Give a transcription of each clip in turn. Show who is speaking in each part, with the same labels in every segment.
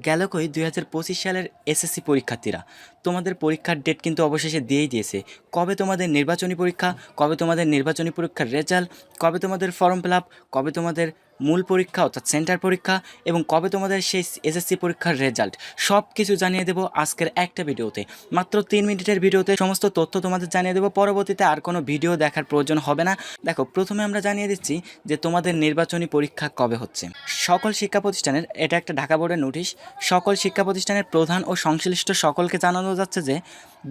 Speaker 1: গেল কই, দুই হাজার পঁচিশ সালের এসএসসি পরীক্ষার্থীরা। তোমাদের পরীক্ষার ডেট কিন্তু অবশেষে দিয়েই দিয়েছে। কবে তোমাদের নির্বাচনী পরীক্ষা, কবে তোমাদের নির্বাচনী পরীক্ষার রেজাল্ট কবে তোমাদের ফর্ম ফিল কবে তোমাদের মূল পরীক্ষা অর্থাৎ সেন্টার পরীক্ষা এবং কবে তোমাদের সেই এসএসসি পরীক্ষার রেজাল্ট সব কিছু জানিয়ে দেবো আজকের একটা ভিডিওতে। মাত্র তিন মিনিটের ভিডিওতে সমস্ত তথ্য তোমাদের জানিয়ে দেবো। পরবর্তীতে আর কোনো ভিডিও দেখার প্রয়োজন হবে না। দেখো, প্রথমে আমরা জানিয়ে দিচ্ছি যে তোমাদের নির্বাচনী পরীক্ষা কবে হচ্ছে। সকল শিক্ষা প্রতিষ্ঠানের, এটা একটা ঢাকা বোর্ডের নোটিশ, সকল শিক্ষা প্রতিষ্ঠানের প্রধান ও সংশ্লিষ্ট সকলকে জানানো যাচ্ছে যে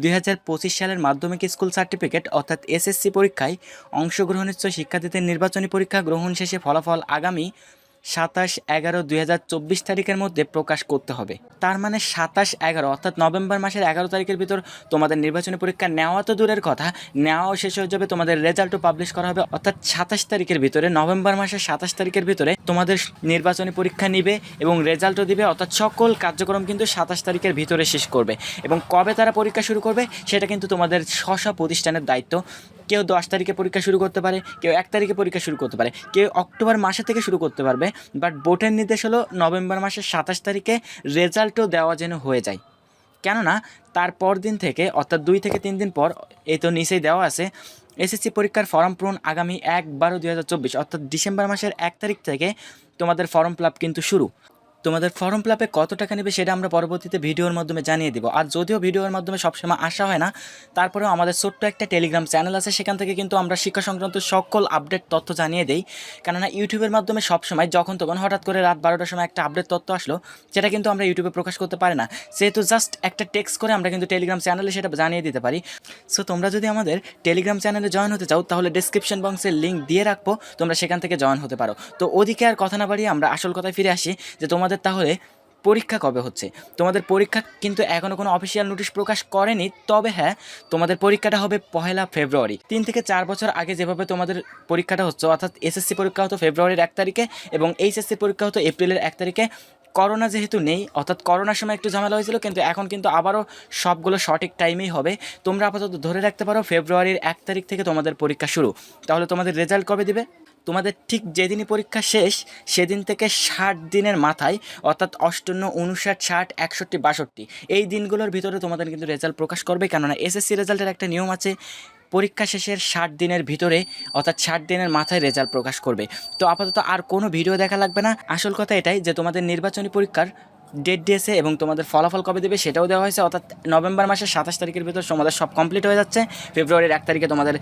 Speaker 1: দুই হাজার পঁচিশ সালের মাধ্যমিক স্কুল সার্টিফিকেট অর্থাৎ এসএসসি পরীক্ষায় অংশগ্রহণিচ্ছ শিক্ষার্থীদের নির্বাচনী পরীক্ষা গ্রহণ শেষে ফলাফল আগামী সাতাশ এগারো দুই তারিখের মধ্যে প্রকাশ করতে হবে। তার মানে সাতাশ এগারো, অর্থাৎ নভেম্বর মাসের এগারো তারিখের ভিতর তোমাদের নির্বাচনী পরীক্ষা নেওয়া তো দূরের কথা, নেওয়াও শেষ হয়ে যাবে, তোমাদের রেজাল্টও পাবলিশ করা হবে, অর্থাৎ সাতাশ তারিখের ভিতরে, নভেম্বর মাসের সাতাশ তারিখের ভিতরে তোমাদের নির্বাচনী পরীক্ষা নিবে এবং রেজাল্টও দিবে, অর্থাৎ সকল কার্যক্রম কিন্তু সাতাশ তারিখের ভিতরে শেষ করবে। এবং কবে তারা পরীক্ষা শুরু করবে, সেটা কিন্তু তোমাদের স্ব প্রতিষ্ঠানের দায়িত্ব। কেউ দশ তারিখে পরীক্ষা শুরু করতে পারে, কেউ এক তারিখে পরীক্ষা শুরু করতে পারে, কেউ অক্টোবর মাসে থেকে শুরু করতে পারবে বাট বোর্ডের নির্দেশ হলো নভেম্বর মাসের সাতাশ তারিখে রেজাল্টও দেওয়া যেন হয়ে যায়। কেননা তারপর দিন থেকে, অর্থাৎ দুই থেকে তিন দিন পর এই তো নিচেই দেওয়া আছে এসএসসি পরীক্ষার ফর্ম পূরণ আগামী এক বারো চব্বিশ, অর্থাৎ ডিসেম্বর মাসের এক তারিখ থেকে তোমাদের ফর্ম ফিল কিন্তু শুরু। তোমাদের ফর্ম ফিল কত টাকা নেবে সেটা আমরা পরবর্তীতে ভিডিওর মাধ্যমে জানিয়ে দিব। আর যদিও ভিডিওর মাধ্যমে সবসময় আসা হয় না, তারপরেও আমাদের ছোট্ট একটা টেলিগ্রাম চ্যানেল আছে, সেখান থেকে কিন্তু আমরা শিক্ষা সংক্রান্ত সকল আপডেট তথ্য জানিয়ে দেই। কেননা ইউটিউবের মাধ্যমে সবসময় যখন তখন হঠাৎ করে রাত বারোটার সময় একটা আপডেট তথ্য আসলো, সেটা কিন্তু আমরা ইউটিউবে প্রকাশ করতে পারি না। সেহেতু জাস্ট একটা টেক্সট করে আমরা কিন্তু টেলিগ্রাম চ্যানেলে সেটা জানিয়ে দিতে পারি। সো তোমরা যদি আমাদের টেলিগ্রাম চ্যানেলে জয়েন হতে চাও, তাহলে ডিসক্রিপশন বক্সের লিঙ্ক দিয়ে রাখব, তোমরা সেখান থেকে জয়েন হতে পারো। তো ওদিকে আর কথা না বাড়িয়ে আমরা আসল কথায় ফিরে আসি, যে তোমাদের তাহলে পরীক্ষা কবে হচ্ছে? তোমাদের পরীক্ষা কিন্তু এখনও কোনো অফিসিয়াল নোটিশ প্রকাশ করেনি, তবে হ্যাঁ তোমাদের পরীক্ষাটা হবে পহেলা ফেব্রুয়ারি। তিন থেকে চার বছর আগে যেভাবে তোমাদের পরীক্ষাটা হচ্ছে, অর্থাৎ এসএসসি পরীক্ষা হতো ফেব্রুয়ারির এক তারিখে এবং এইচএসসি পরীক্ষা হতো এপ্রিলের এক তারিখে। করোনা যেহেতু নেই, অর্থাৎ করোনার সময় একটু ঝামেলা হয়েছিল, কিন্তু এখন কিন্তু আবারও সবগুলো সঠিক টাইমেই হবে। তোমরা আপাতত ধরে রাখতে পারো, ফেব্রুয়ারির এক তারিখ থেকে তোমাদের পরীক্ষা শুরু। তাহলে তোমাদের রেজাল্ট কবে দিবে? তোমাদের ঠিক যেদিনই পরীক্ষা শেষ, সেদিন থেকে ষাট দিনের মাথায়, অর্থাৎ অষ্টান্ন, উনষাট, ষাট, একষট্টি, বাষট্টি, এই দিনগুলোর ভিতরে তোমাদের কিন্তু রেজাল্ট প্রকাশ করবে। কেননা এসএসসি রেজাল্টের একটা নিয়ম আছে, পরীক্ষা শেষের ষাট দিনের ভিতরে, অর্থাৎ ষাট দিনের মাথায় রেজাল্ট প্রকাশ করবে। তো আপাতত আর কোনো ভিডিও দেখা লাগবে না। আসল কথা এটাই যে তোমাদের নির্বাচনী পরীক্ষার ডেট দিয়েছে এবং তোমাদের ফলাফল কবে দেবে সেটাও দেওয়া হয়েছে। অর্থাৎ নভেম্বর মাসের সাতাশ তারিখের ভিতর তোমাদের সব কমপ্লিট হয়ে যাচ্ছে। ফেব্রুয়ারির এক তারিখে তোমাদের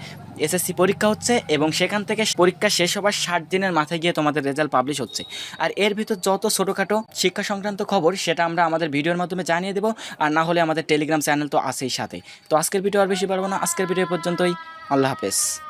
Speaker 1: এসএসসি পরীক্ষা হচ্ছে এবং সেখান থেকে পরীক্ষা শেষ হবার ষাট দিনের মাথায় গিয়ে তোমাদের রেজাল্ট পাবলিশ হচ্ছে। আর এর ভিতর যত ছোটোখাটো শিক্ষা সংক্রান্ত খবর সেটা আমরা আমাদের ভিডিওর মাধ্যমে জানিয়ে দেবো। আর না হলে আমাদের টেলিগ্রাম চ্যানেল তো আছেই সাথে। তো আজকের ভিডিও আর বেশি পারব না। আজকের ভিডিও পর্যন্তই। আল্লাহ হাফেজ।